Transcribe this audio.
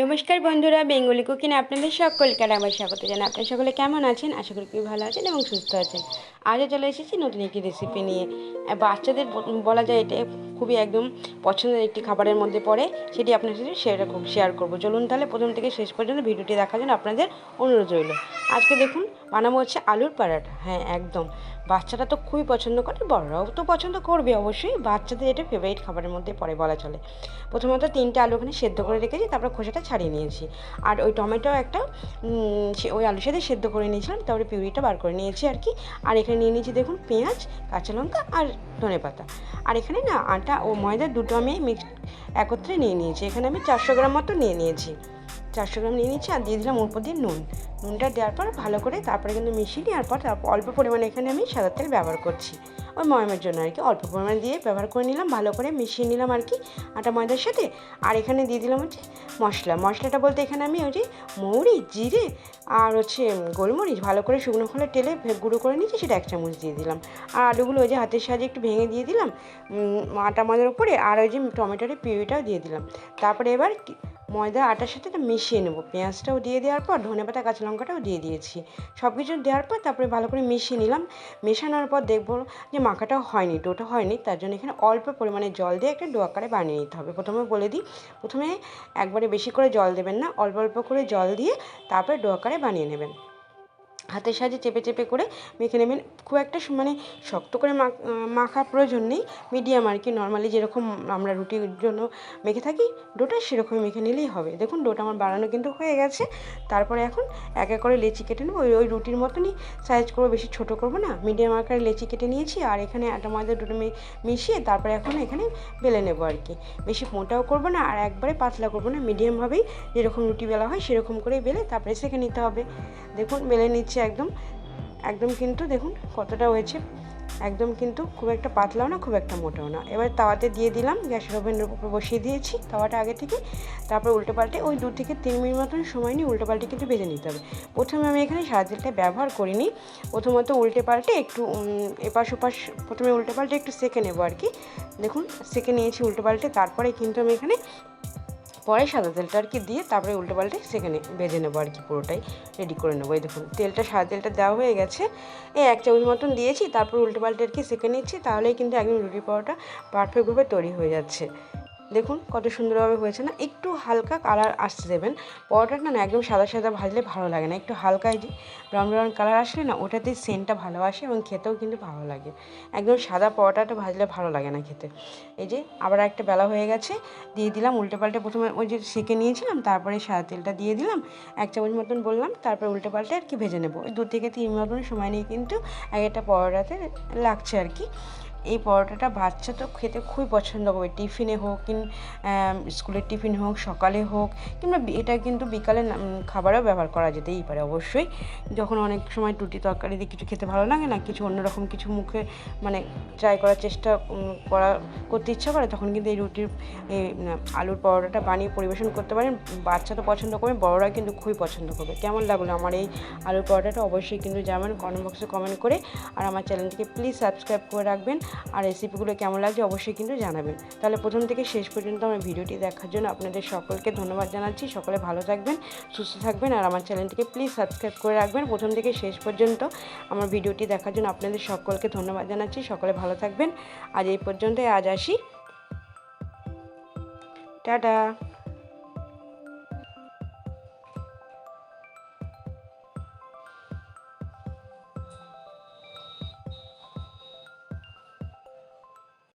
নমস্কার বন্ধুরা, Bengali cooking আপনাদের সকলকে আমার স্বাগত জানাই। আপনারা সকলে কেমন আছেন? আশা করি খুবই ভালো আছেন এবং সুস্থ আছেন। আজও চলে এসেছি নতুন একটি রেসিপি নিয়ে। বাচ্চাদের বলা যায় এটা খুবই একদম পছন্দের একটি খাবারের মধ্যে পড়ে, সেটি আপনার সাথে শেয়ার শেয়ার করব। চলুন তাহলে প্রথম থেকে শেষ পর্যন্ত ভিডিওটি দেখার জন্য আপনাদের অনুরোধ রইল। আজকে দেখুন বানাবো হচ্ছে আলুর পরাঠা। হ্যাঁ একদম। বাচ্চারা তো খুবই পছন্দ করে, বড়রাও তো পছন্দ করবে অবশ্যই। বাচ্চাদের এটা ফেভারিট খাবারের মধ্যে পড়ে বলা চলে। প্রথমত তিনটে আলু ওখানে সেদ্ধ করে রেখেছি, তারপর খোসাটা ছাড়িয়ে নিয়েছি। আর ওই টমেটো একটা ওই আলুর সাথে সেদ্ধ করে নিয়েছিলাম, তারপরে পিউরিটা বার করে নিয়েছি আর কি। আর এখানে নিয়ে নিয়েছি দেখুন, পেঁয়াজ, কাঁচা লঙ্কা আর ধনে পাতা। আর এখানে না আটা ও ময়দা দুটো আমি মিক্স একত্রে নিয়ে নিয়েছি। এখানে আমি চারশো গ্রাম মতো নিয়ে নিয়েছি। চারশো গ্রাম নিয়ে নিয়েছি আর দিয়ে দিলাম ওর উপর দিয়ে নুন। নুনটা দেওয়ার পর ভালো করে তারপরে কিন্তু মিশিয়ে নেওয়ার পর তারপর অল্প পরিমাণে এখানে আমি সাদা তেল ব্যবহার করছি। ওই ময়মের জন্য আর কি। অল্প পরিমাণে দিয়ে ব্যবহার করে নিলাম, ভালো করে মিশিয়ে নিলাম আর কি আটা ময়দার সাথে। আর এখানে দিয়ে দিলাম হচ্ছে মশলা। মশলাটা বলতে এখানে আমি ওই যে মৌরি, জিরে আর হচ্ছে গোলমরিচ ভালো করে শুকনো খোলা ভে- গুঁড়ো করে নিয়েছি, সেটা এক চামচ দিয়ে দিলাম। আর আলুগুলো ওই যে হাতের সাহায্যে একটু ভেঙে দিয়ে দিলাম। আটা ময়দার উপরে আর ওই যে টমেটোর পিউরিটাও দিয়ে দিলাম। তারপরে এবার ময়দা, আটার সাথে এটা মিশিয়ে নেব। পেঁয়াজটাও দিয়ে দেওয়ার পর, ধনে পাতা, কাঁচা লঙ্কাটাও দিয়ে দিয়েছি। সব কিছু দেওয়ার পর তারপরে ভালো করে মিশিয়ে নিলাম। মেশানোর পর দেখব যে মাখাটাও হয়নি, ডোটা হয়নি, তার জন্য এখানে অল্প পরিমাণে জল দিয়ে একটা ডো আকারে বানিয়ে নিতে হবে। প্রথমে বলে দিই, প্রথমে একবারে বেশি করে জল দেবেন না, অল্প অল্প করে জল দিয়ে তারপরে ডো আকারে বানিয়ে নেবেন। হাতের সাহায্যে চেপে চেপে করে মেখে নেবেন। খুব একটা মানে শক্ত করে মাখার প্রয়োজন নেই। মিডিয়াম আর কি, নর্মালি যেরকম আমরা রুটির জন্য মেখে থাকি, ডোটা সেরকমই মেখে নিলেই হবে। দেখুন, ডোটা আমার বানানো কিন্তু হয়ে গেছে। তারপরে এখন এক এক করে লেচি কেটে নেব। ওই ওই রুটির মতনই সাইজ করব, বেশি ছোট করব না। মিডিয়াম আকারে লেচি কেটে নিয়েছি আর এখানে আটা, ময়দা দুটো মিশিয়ে তারপরে এখন এখানে বেলে নেব আর কি। বেশি মোটাও করব না আর একবারে পাতলা করব না। মিডিয়ামভাবেই যেরকম রুটি বেলা হয় সেরকম করেই বেলে তারপরে সেঁকে নিতে হবে। দেখুন, বেলে নিচ্ছে একদম একদম কিন্তু দেখুন কতটা হয়েছে। একদম কিন্তু খুব একটা পাতলাও না, খুব একটা মোটাও না। এবার তাওয়াতে দিয়ে দিলাম, গ্যাসের ওভেনের উপর বসিয়ে দিয়েছি তাওয়াটা আগে থেকে। তারপর উল্টো পাল্টে ওই দু থেকে তিন মিনিট মতন সময় নিয়ে উল্টো পাল্টে কিন্তু ভেজে নিতে হবে। প্রথমে আমি এখানে সাদা তেলটা ব্যবহার করিনি, প্রথমত উল্টে পাল্টে একটু এপাশ ওপাশ প্রথমে উল্টে পাল্টে একটু সেকে নেব আর কি। দেখুন, সেকে নিয়েছি উল্টো পাল্টে তারপরে কিন্তু আমি এখানে পরে সাদা তেলটা আর কি দিয়ে তারপরে উল্টো পাল্টে সেখানে ভেজে নেব আর কি পুরোটাই রেডি করে নেব। এই দেখুন, তেলটা, সাদা তেলটা দেওয়া হয়ে গেছে। এই এক চামচ মতন দিয়েছি, তারপর উল্টো পাল্টে আর কি সেঁকে নিচ্ছি, তাহলেই কিন্তু একদম রুটি পাওয়াটা পারফেক্টভাবে তৈরি হয়ে যাচ্ছে। দেখুন কত সুন্দরভাবে হয়েছে না, একটু হালকা কালার আসতে দেবেন। পরোটাটা না একদম সাদা সাদা ভাজলে ভালো লাগে না। একটু হালকা যে ব্রাউন ব্রাউন কালার আসলে না, ওটাতেই সেন্টটা ভালো আসে এবং খেতেও কিন্তু ভালো লাগে। একদম সাদা পরোটাটা ভাজলে ভালো লাগে না খেতে। এই যে আবার একটা বেলা হয়ে গেছে, দিয়ে দিলাম উল্টে পাল্টে প্রথমে ওই যে সেঁকে নিয়েছিলাম, তারপরে সাদা তেলটা দিয়ে দিলাম, এক চামচ মতন বললাম, তারপরে উল্টে পাল্টে আর কি ভেজে নেব। ওই দু থেকে তিন মতন সময় নিয়ে কিন্তু এক একটা পরোটাতে লাগছে আর কি। এই পরোটাটা বাচ্চা তো খেতে খুবই পছন্দ করবে। টিফিনে হোক কিন স্কুলের টিফিন হোক, সকালে হোক, কিংবা এটা কিন্তু বিকালে খাবারেও ব্যবহার করা যেতেই পারে অবশ্যই। যখন অনেক সময় রুটি তরকারি দিয়ে কিছু খেতে ভালো লাগে না, কিছু অন্যরকম কিছু মুখে মানে ট্রাই করার চেষ্টা করা, করতে ইচ্ছা করে, তখন কিন্তু এই রুটির আলুর পরোটাটা বানিয়ে পরিবেশন করতে পারেন। বাচ্চা তো পছন্দ করবে, বড়রা কিন্তু খুবই পছন্দ করবে। কেমন লাগল আমার এই আলুর পরোটাটা অবশ্যই কিন্তু জানাবেন কমেন্ট বক্সে কমেন্ট করে, আর আমার চ্যানেলটিকে প্লিজ সাবস্ক্রাইব করে রাখবেন। আর রেসিপিগুলো কেমন লাগছে অবশ্যই কিন্তু জানাবেন। তাহলে প্রথম থেকে শেষ পর্যন্ত আমার ভিডিওটি দেখার জন্য আপনাদের সকলকে ধন্যবাদ জানাচ্ছি। সকলে ভালো থাকবেন, সুস্থ থাকবেন আর আমার চ্যানেলটিকে প্লিজ সাবস্ক্রাইব করে রাখবেন। প্রথম থেকে শেষ পর্যন্ত আমার ভিডিওটি দেখার জন্য আপনাদের সকলকে ধন্যবাদ জানাচ্ছি। সকলে ভালো থাকবেন। আজ এই পর্যন্তই, আজ আসি। টাটা।